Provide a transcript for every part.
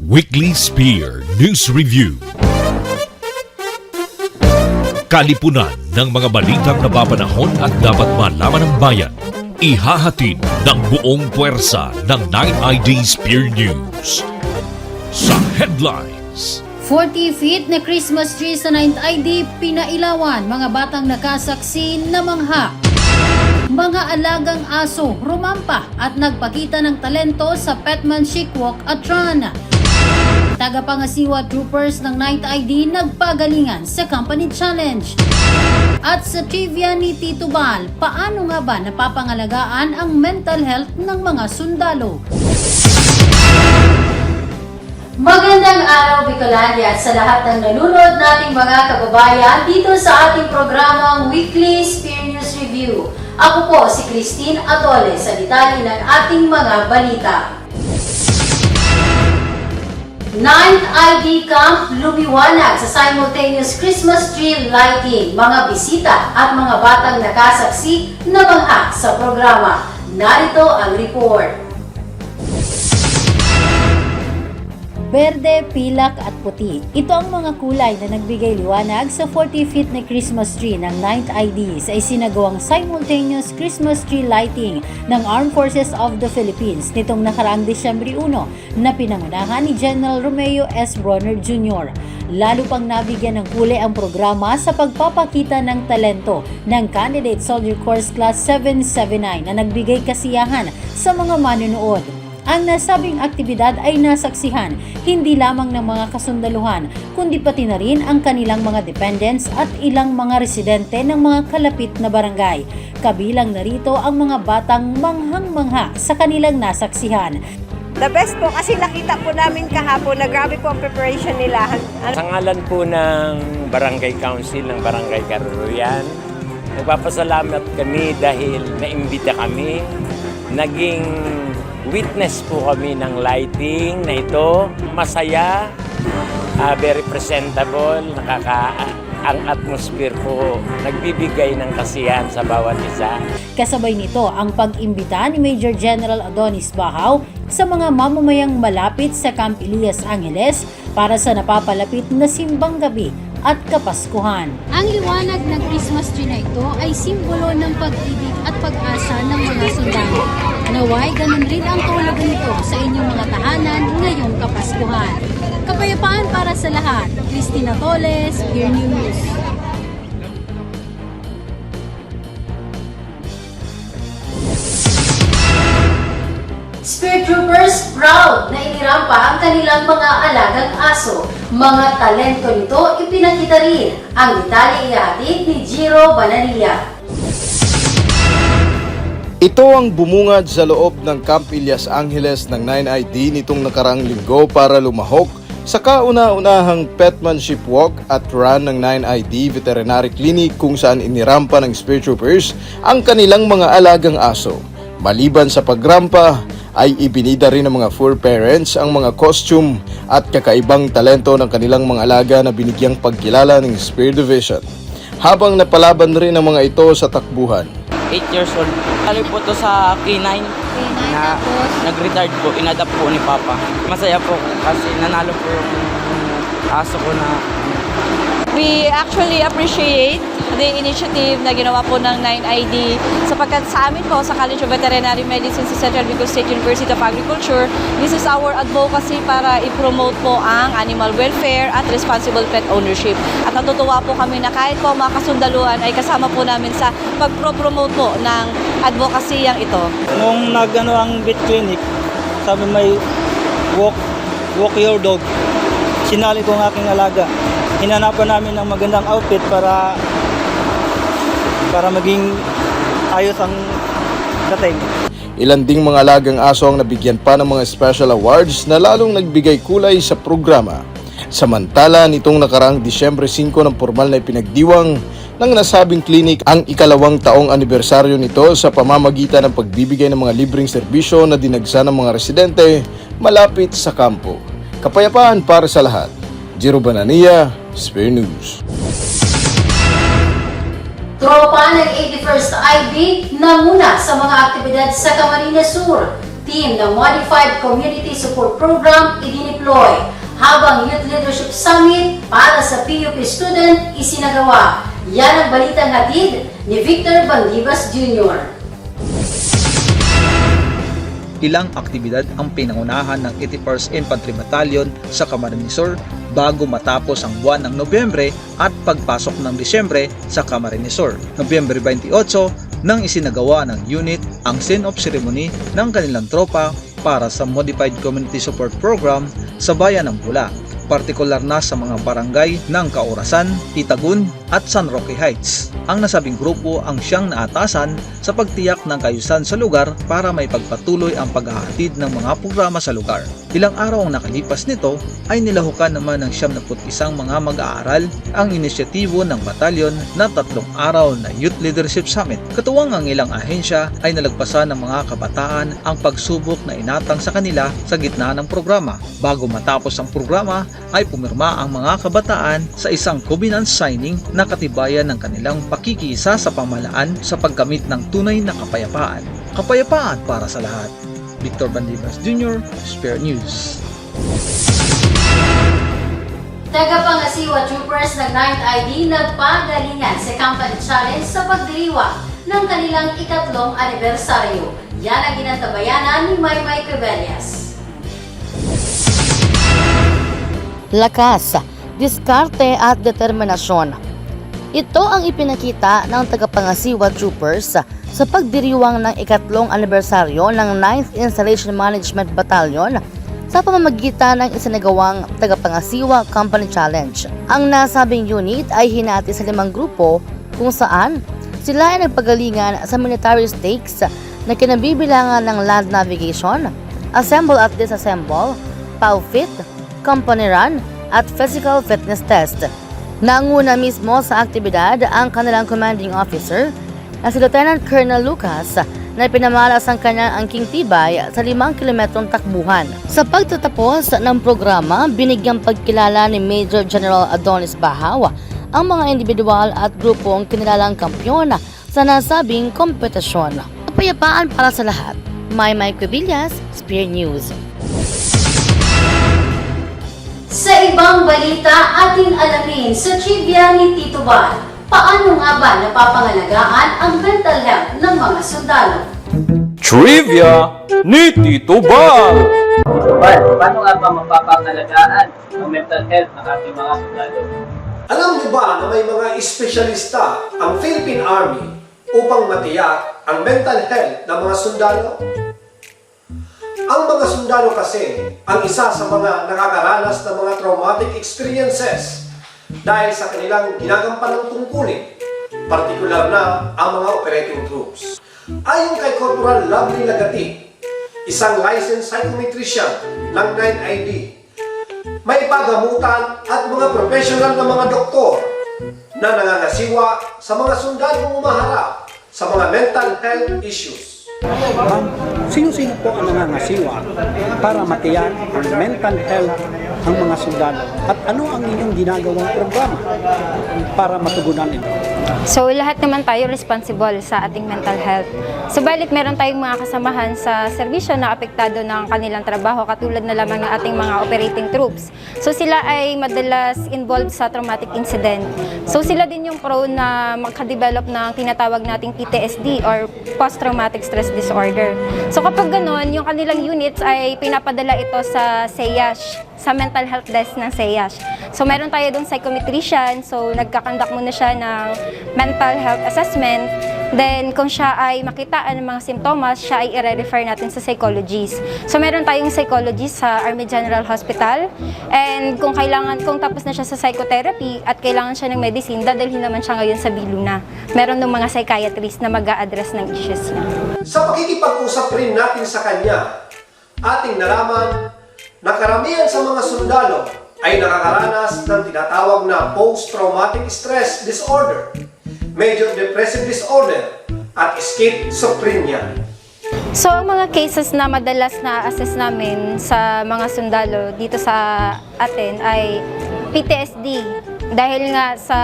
Weekly Spear News Review. Kalipunan ng mga balitang napapanahon at dapat malaman ng bayan. Ihahatid ng buong puwersa ng 9ID Spear News. Sa headlines. 40 feet na Christmas tree sa 9th ID pinailawan mga batang nakasaksi na mangha. Mga alagang aso rumampa at nagpakita ng talento sa Petman Chickwalk at Tron. Tagapangasiwa troopers ng 9th ID nagpagalingan sa Company Challenge. At sa trivia ni Tito Bal, paano nga ba napapangalagaan ang mental health ng mga sundalo? Magandang araw, Bicolandia, at sa lahat ng nanonood nating mga kababayan dito sa ating programang Weekly Spear News Review. Ako po si Christine Atole sa detalye ng ating mga balita. 9th ID Camp lumiwanag sa simultaneous Christmas tree lighting, mga bisita at mga batang nakasaksi na bangha sa programa. Narito ang report. Berde, pilak at puti. Ito ang mga kulay na nagbigay liwanag sa 40 feet na Christmas tree ng 9th ID sa isinagawang simultaneous Christmas tree lighting ng Armed Forces of the Philippines nitong nakaraang Desyembre 1 na pinangunahan ni General Romeo S. Bronner Jr. Lalo pang nabigyan ng kulay ang programa sa pagpapakita ng talento ng Candidate Soldier Course Class 779 na nagbigay kasiyahan sa mga manonood. Ang nasabing aktibidad ay nasaksihan hindi lamang ng mga kasundaluhan kundi pati na rin ang kanilang mga dependents at ilang mga residente ng mga kalapit na barangay. Kabilang narito ang mga batang manghang-mangha sa kanilang nasaksihan. The best po kasi nakita po namin kahapon na grabe po ang preparation nila. Ano, Sa ngalan po ng Barangay Council ng Barangay Karuruyan, nagpapasalamat kami dahil naimbita kami. Naging witness po kami ng lighting na ito. Masaya, ah, very presentable, nakaka ang atmosphere po nagbibigay ng kasiyahan sa bawat isa. Kasabay nito ang pag-imbita ni Major General Adonis Bahaw sa mga mamamayang malapit sa Camp Elias Angeles para sa napapalapit na simbang gabi at kapaskuhan. Ang liwanag ng Christmas tree na ito ay simbolo ng pag-ibig at pag-asa ng mga sundalo. Naway ganun rin ang tulog nito sa inyong mga tahanan ngayong kapaskuhan. Kapayapaan para sa lahat. Christina Toles, Gear News. Spirit Troopers proud na inirampa ang kanilang mga alagang aso. Mga talento nito ipinakita rin. Ang detalye ihatid ni Jiro Bananilla. Ito ang bumungad sa loob ng Camp Elias Angeles ng 9ID nitong nakarang linggo para lumahok sa kauna-unahang petmanship walk at run ng 9ID Veterinary Clinic kung saan inirampa ng Spirit Troopers ang kanilang mga alagang aso. Maliban sa pagrampa, ay ibinida rin ng mga fur parents ang mga costume at kakaibang talento ng kanilang mga alaga na binigyang pagkilala ng Spirit Division. Habang napalaban rin ang mga ito sa takbuhan, 8 years old. Kali po to sa K9 na nag-retard po, inadapt po ni Papa. Masaya po kasi nanalo po yung aso ko na we actually appreciate the initiative na ginawa po ng 9ID sapagkat sa amin po sa College of Veterinary Medicine sa Central Bicol State University of Agriculture, this is our advocacy para i-promote po ang animal welfare at responsible pet ownership. At natutuwa po kami na kahit po mga kasundaluan ay kasama po namin sa pag-promote po ng advocacy yang ito. Nung nagano ang vet clinic, sabi may walk, walk your dog. Sinali ko ang aking alaga. Hinanapan namin ng magandang outfit para para maging ayos ang dating. Ilan ding mga alagang aso ang nabigyan pa ng mga special awards na lalong nagbigay kulay sa programa. Samantala, nitong nakaraang Disyembre 5 ng formal na ipinagdiwang ng nasabing klinik ang ikalawang taong anibersaryo nito sa pamamagitan ng pagbibigay ng mga libreng serbisyo na dinagsa ng mga residente malapit sa kampo. Kapayapaan para sa lahat. Jiro Banania, Spear News. Tropa ng 81st IB namuna sa mga aktibidad sa Camarines Sur. Team ng Modified Community Support Program idineploy. Leadership Summit para sa PUP student isinagawa. Yan ang balitang hatid ni Victor Bandivas Jr. ilang aktibidad ang pinangunahan ng 81st Infantry Battalion sa Camarines bago matapos ang buwan ng Nobyembre at pagpasok ng Disyembre sa Camarines Sur. Nobyembre 28 nang isinagawa ng unit ang send-off ceremony ng kanilang tropa para sa Modified Community Support Program sa Bayan ng Bula partikular na sa mga barangay ng Kaurasan, Itagun at San Roque Heights. Ang nasabing grupo ang siyang naatasan sa pagtiyak ng kayusan sa lugar para may pagpatuloy ang paghahatid ng mga programa sa lugar. Ilang araw ang nakalipas nito ay nilahukan naman ng 71 mga mag-aaral ang inisyatibo ng batalyon na tatlong araw na Youth Leadership Summit. Katuwang ang ilang ahensya ay nalagpasan ng mga kabataan ang pagsubok na inatang sa kanila sa gitna ng programa. Bago matapos ang programa ay pumirma ang mga kabataan sa isang covenant signing na katibayan ng kanilang pakikisa sa pamalaan sa pagkamit ng tunay na kapayapaan. Kapayapaan para sa lahat. Victor Bandivas Jr., Spare News. Tagapangasiwa Troopers ng 9th ID nagpagalingan sa Company Challenge sa pagdiriwang ng kanilang ikatlong anibersaryo. Yan ang ginantabayanan ni Maymay Cabellas. lakas, diskarte at determinasyon. Ito ang ipinakita ng tagapangasiwa troopers sa pagdiriwang ng ikatlong anibersaryo ng 9th Installation Management Battalion sa pamamagitan ng isinagawang tagapangasiwa Company Challenge. Ang nasabing unit ay hinati sa limang grupo kung saan sila ay nagpagalingan sa military stakes na kinabibilangan ng land navigation, assemble at disassemble, POW-fit, company run at physical fitness test. Nanguna mismo sa aktibidad ang kanilang commanding officer na si Lieutenant Colonel Lucas na pinamalas ang kanyang angking tibay sa limang kilometrong takbuhan. Sa pagtatapos ng programa, binigyang pagkilala ni Major General Adonis Bahaw ang mga individual at grupong kinilalang kampyon sa nasabing kompetisyon. Kapayapaan para sa lahat. May Mike Cubillas, Spear News. Balita, ating alamin sa trivia ni Tito Bal, paano nga ba napapangalagaan ang mental health ng mga sundalo? Trivia ni Tito Bal! Paano nga ba mapapangalagaan ang mental health ng ating mga sundalo? Alam niyo ba na may mga espesyalista ang Philippine Army upang matiyak ang mental health ng mga sundalo? Ang mga sundalo kasi ang isa sa mga nakakaranas ng mga traumatic experiences dahil sa kanilang ginagampanang tungkulin, partikular na ang mga operating troops. Ayon kay Corporal Lovely Lagati, isang licensed psychometrician ng 9ID, may pagamutan at mga professional na mga doktor na nangangasiwa sa mga sundalong umaharap sa mga mental health issues. Ma'am, sino-sino po ang nangangasiwa para matiyan ang mental health ng mga sundalo? At ano ang inyong ginagawang programa para matugunan ito? So lahat naman tayo responsible sa ating mental health. Subalit meron tayong mga kasamahan sa serbisyo na apektado ng kanilang trabaho katulad na lamang ng ating mga operating troops. So sila ay madalas involved sa traumatic incident. So sila din yung prone na magka-develop ng tinatawag nating PTSD or post-traumatic stress disorder. So kapag ganon, yung kanilang units ay pinapadala ito sa SEASH, sa mental health desk ng SEASH. So meron tayo doon psychometrician, so nagkakandak muna siya ng mental health assessment. Then kung siya ay makitaan ng mga simptomas, siya ay i-refer natin sa psychologist. So meron tayong psychologist sa Army General Hospital. And kung kailangan, kung tapos na siya sa psychotherapy at kailangan siya ng medicine, dadalhin naman siya ngayon sa Biluna. Meron ng mga psychiatrist na mag address ng issues niya. Sa pakikipag-usap rin natin sa kanya, ating nalaman na karamihan sa mga sundalo ay nakakaranas ng tinatawag na post-traumatic stress disorder, major depressive disorder, at schizophrenia. So, ang mga cases na madalas na assess namin sa mga sundalo dito sa atin ay PTSD, dahil nga sa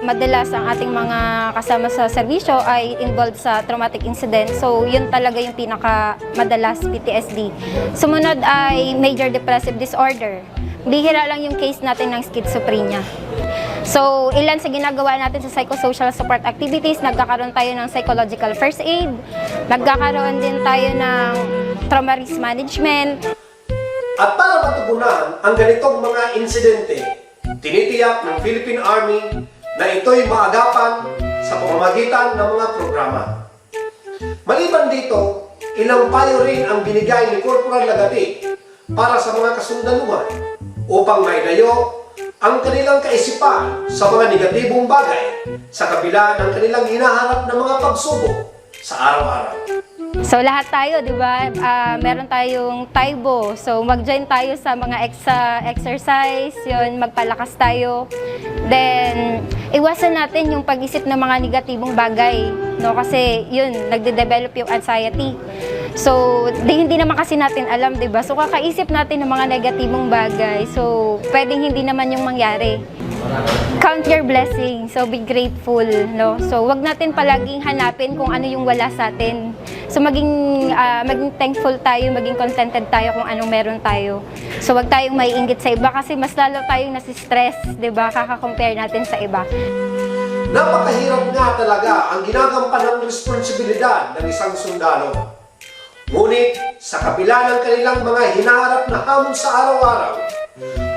madalas ang ating mga kasama sa serbisyo ay involved sa traumatic incident. So, yun talaga yung pinaka madalas PTSD. Sumunod ay major depressive disorder. Bihira lang yung case natin ng schizophrenia. So, ilan sa ginagawa natin sa psychosocial support activities, nagkakaroon tayo ng psychological first aid, nagkakaroon din tayo ng trauma risk management, At para matugunan ang ganitong mga insidente, tinitiyak ng Philippine Army na ito'y maagapan sa pamamagitan ng mga programa. Maliban dito, ilang payo rin ang binigay ni Corporal Lagati para sa mga kasundaluhan upang maidayo ang kanilang kaisipan sa mga negatibong bagay sa kabila ng kanilang hinaharap na mga pagsubok sa araw-araw. So lahat tayo, 'di ba? Ah, meron tayong Taibo. So mag-join tayo sa mga exa exercise, 'yun, magpalakas tayo. Then iwasan natin yung pag-isip ng mga negatibong bagay, no? Kasi 'yun, nagde-develop yung anxiety. So, di, hindi naman kasi natin alam, 'di ba? So kakaisip natin ng mga negatibong bagay. So, pwedeng hindi naman yung mangyari count your blessings. So be grateful, no? So wag natin palaging hanapin kung ano yung wala sa atin. So maging ah, maging thankful tayo, maging contented tayo kung anong meron tayo. So wag tayong maiinggit sa iba kasi mas lalo tayong nasi-stress, 'di ba? Kaka-compare natin sa iba. Napakahirap nga talaga ang ginagampan ng responsibilidad ng isang sundalo. Ngunit sa kabila ng kanilang mga hinaharap na hamon sa araw-araw,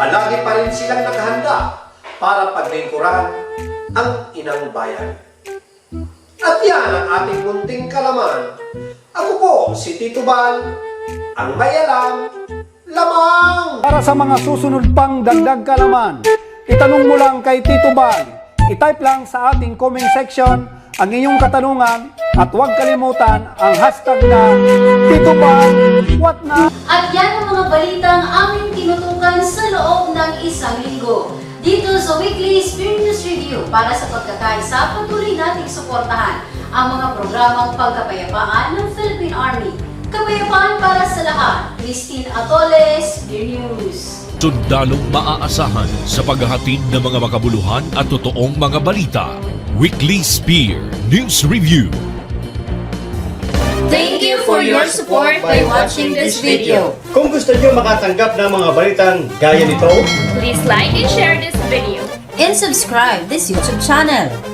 palagi pa rin silang nakahanda para paglingkuran ang inang bayan. At yan ang ating munting kalaman. Ako po si Tito Bal, ang may alam, lamang! Para sa mga susunod pang dagdag kalaman, itanong mo lang kay Tito Bal. I-type lang sa ating comment section ang iyong katanungan at huwag kalimutan ang hashtag na Tito Bal, what na? At yan ang mga balitang aming tinutukan sa loob ng isang linggo. Dito sa Weekly Spear News Review para sa pagkakaisa, patuloy nating suportahan ang mga programang pagkapayapaan ng Philippine Army. Kapayapaan para sa lahat. Christine Atoles, Spear News. Sundalong maaasahan sa paghahatid ng mga makabuluhan at totoong mga balita. Weekly Spear News Review. Thank you for your support by watching this video. Kung gusto niyo makatanggap ng mga balitang gaya nito, Please like and share this video. And subscribe this YouTube channel.